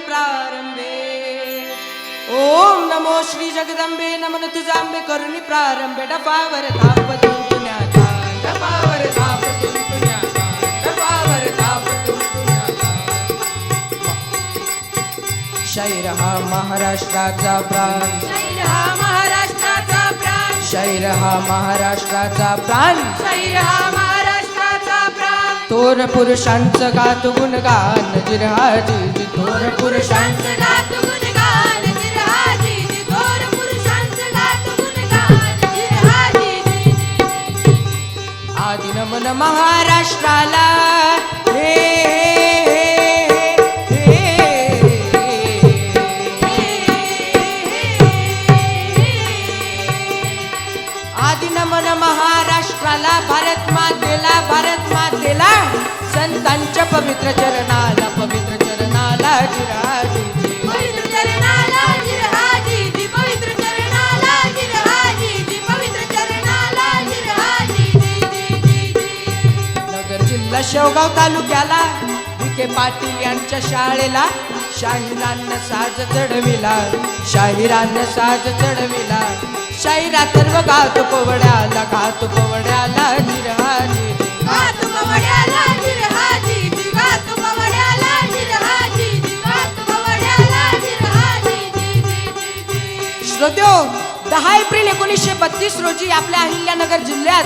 प्रारंभे. ओम नमो श्री जगदंबे नमन तुझांबे करुणी प्रारंभे. डफावर धाप तुंतुण्याचा डफावर धाप तुंतुण्याचा डफावर धाप तुंतुण्याचा शैर हा महाराष्ट्राचा प्राण. शैर हा महाराष्ट्राचा प्राण. शैर हा महाराष्ट्राचा प्राण. शैर हा थोर पुरुषांचं गात गुणगान जिरहाजी थोर पुरुषांचं पुरुषांचं गात गुणगान जिरहाजी थोर पुरुषांचं गात गुणगान जिरहाजी. आदि नमन महाराष्ट्राला. हे. आदि नमन महाराष्ट्राला भारत संतांच्या पवित्र चरणाला पवित्र चरणाला जिराजी पवित्र चरणाला चरणाला चरणाला नगर जिल्हा शेवगाव तालुक्याला विखे पाटील यांच्या शाळेला शाहिरानं साज चढविला शाहिरानं साज चढविला. शाहिरा सर्व गात पोवड्याला गात पोवड्याला निरहाजी गात पवड्याला श्रोत्यो दहा एप्रिल एकोणीसशे बत्तीस रोजी आपल्या अहिल्यानगर जिल्ह्यात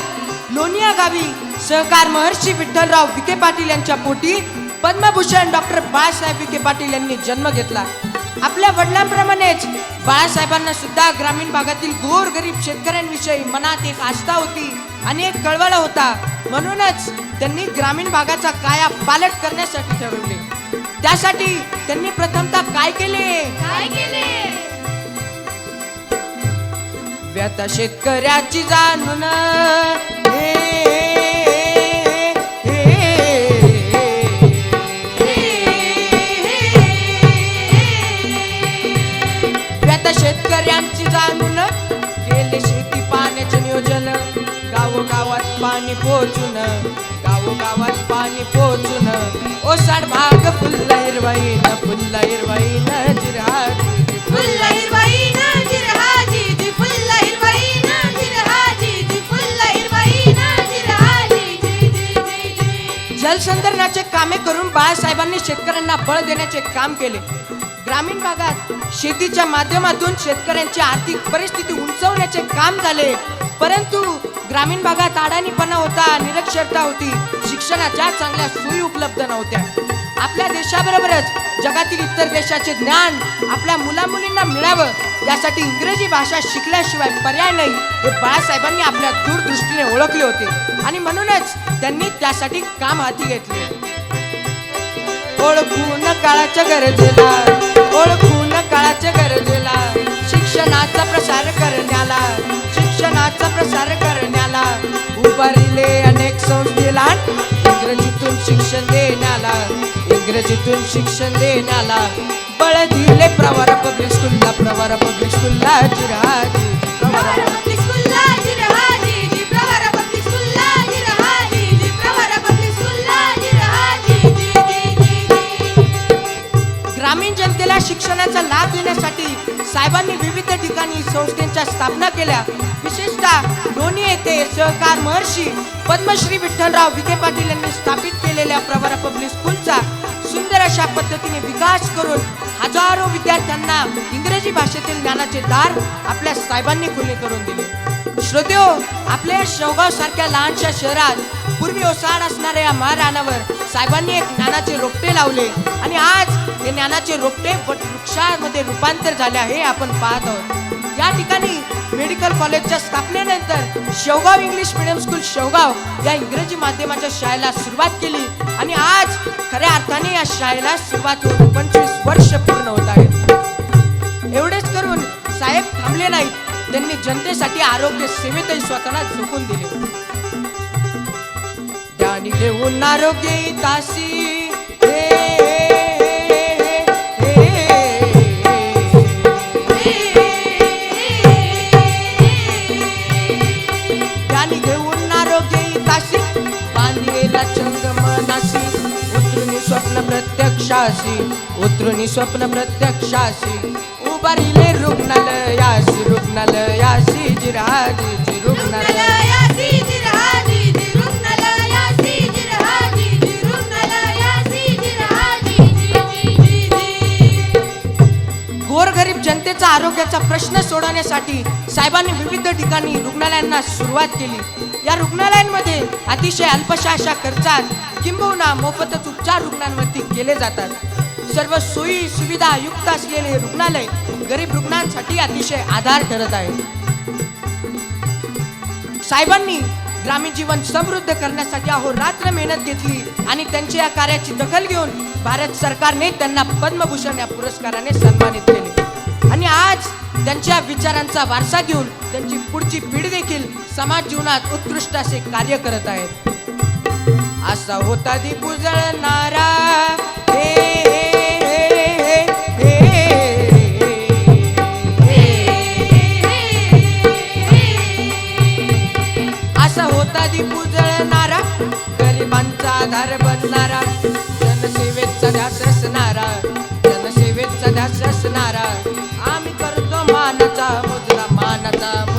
लोणिया गावी सहकार महर्षी विठ्ठलराव विखे पाटील यांच्या पोटी पद्मभूषण डॉक्टर बाळासाहेब विखे पाटील यांनी जन्म घेतला. आपल्या वडिलांप्रमाणेच बाळासाहेबांना सुद्धा ग्रामीण भागातील गोर गरीब शेतकऱ्यांविषयी मनात एक आस्था होती आणि एक कळवळा होता. म्हणूनच त्यांनी ग्रामीण भागाचा काया पालट करण्यासाठी ठरवले. त्यासाठी त्यांनी प्रथमतः काय केले? काय केले? व्यथा शेतकऱ्याची जाणून. व्यथा शेतकऱ्यांची जाणून. केले शेती पाण्याचे नियोजन. गावोगावात पाणी पोचून. गावोगावात पाणी पोचून. ओसाड भाग फुल्ल हिरवाईन फुल्ल हिरवाईन जिरा फुल्ल हिरवाईन. जलसंधारणाचे कामे करून बाळासाहेबांनी शेतकऱ्यांना बळ देण्याचे काम केले. ग्रामीण भागात शेतीच्या माध्यमातून शेतकऱ्यांची आर्थिक परिस्थिती उंचवण्याचे काम झाले. परंतु ग्रामीण भागात अडाणीपणा होता निरक्षरता होती. शिक्षणाच्या चांगल्या सोयी उपलब्ध नव्हत्या. आपल्या देशाबरोबरच जगातील इतर देशाचे ज्ञान आपल्या मुलामुलींना मिळावं यासाठी इंग्रजी भाषा शिकल्याशिवाय पर्याय नाही हे बाळासाहेबांनी आपल्या दूरदृष्टीने ओळखले होते. आणि म्हणूनच त्यांनी त्यासाठी काम हाती घेतले? ओळखून काळाच्या गरजेला ओळखून काळाच्या गरजेला शिक्षणाचा प्रसार करण्याला शिक्षणाचा प्रसार करण्याला उभारिले अनेक संस्थेला इंग्रजीतून शिक्षण देण्याला इंग्रजीतून शिक्षण देण्याला. बळ दिले प्रवार पब्लिक स्कूलला प्रवार पब्लिक स्कूलला चिराजी प्रवार पब्लिक स्कूल शिक्षणाचा लाभ देण्यासाठी साहेबांनी विविध ठिकाणी संस्थेच्या स्थापना केल्या. विशेषतः लोणी येथे सहकार महर्षी पद्मश्री विठ्ठलराव विखे पाटील यांनी स्थापित केलेल्या प्रवरा पब्लिक स्कूलचा अशा पद्धतीने विकास करून हजारो विद्यार्थ्यांना इंग्रजी भाषेतील ज्ञानाचे दार आपल्या साहेबांनी खुले करून दिले. श्रोतेओ आपल्या शेवगाव सारख्या लहानशा शहरात पूर्वी ओसाड असणाऱ्या या महाराणावर साहेबांनी एक ज्ञानाचे रोपटे लावले आणि आज हे ज्ञानाचे रोपटे वृक्षामध्ये रूपांतर झाले आहे आपण पाहत आहोत. या ठिकाणी मेडिकल कॉलेजच्या स्थापनेनंतर Shevgaon English medium school Shevgaon या इंग्रजी माध्यमाच्या शाळेला सुरुवात केली. आणि आज खऱ्या अर्थाने या शाळेला सुरुवात होऊन पंचवीस वर्ष पूर्ण होत आहेत. एवढेच करून साहेब थांबले नाहीत. त्यांनी जनतेसाठी आरोग्य सेवेतही स्वतःला झोकून दिले. ज्ञानी घेऊन आरोग्य तासी रुग्णालयासी जिरहाजी स्वप्न प्रत्यक्षाशी उभारिले जी रुग्णालयाशी जी जी गोरगरीब जनतेचा आरोग्याचा प्रश्न सोडवण्यासाठी साहेबांनी विविध ठिकाणी रुग्णालयांना सुरुवात केली. या रुग्णालयांमध्ये अतिशय अल्पशा अशा खर्चात किंबहुना मोफतच उपचार रुग्णांवरती केले जातात. सर्व सोयी सुविधा युक्त असलेले हे रुग्णालय गरीब रुग्णांसाठी अतिशय आधार ठरत आहे. साहेबांनी ग्रामीण जीवन समृद्ध करण्यासाठी अहोरात्र मेहनत घेतली आणि त्यांच्या या कार्याची दखल घेऊन भारत सरकारने त्यांना पद्मभूषण या पुरस्काराने सन्मानित केले. आणि आज त्यांच्या विचारांचा वारसा घेऊन त्यांची पुढची पिढी देखील समाज जीवनात उत्कृष्ट असे कार्य करत आहेत. असा होता दीप उजळणारा हे, हे, हे, हे, हे. असा होता दीप उजळणारा गरिबांचा आधार बनणारा. जनसेवेचा ध्यास असणारा जनसेवेचा ध्यास असणारा आम्ही करतो मानाचा मुजरा मानाचा.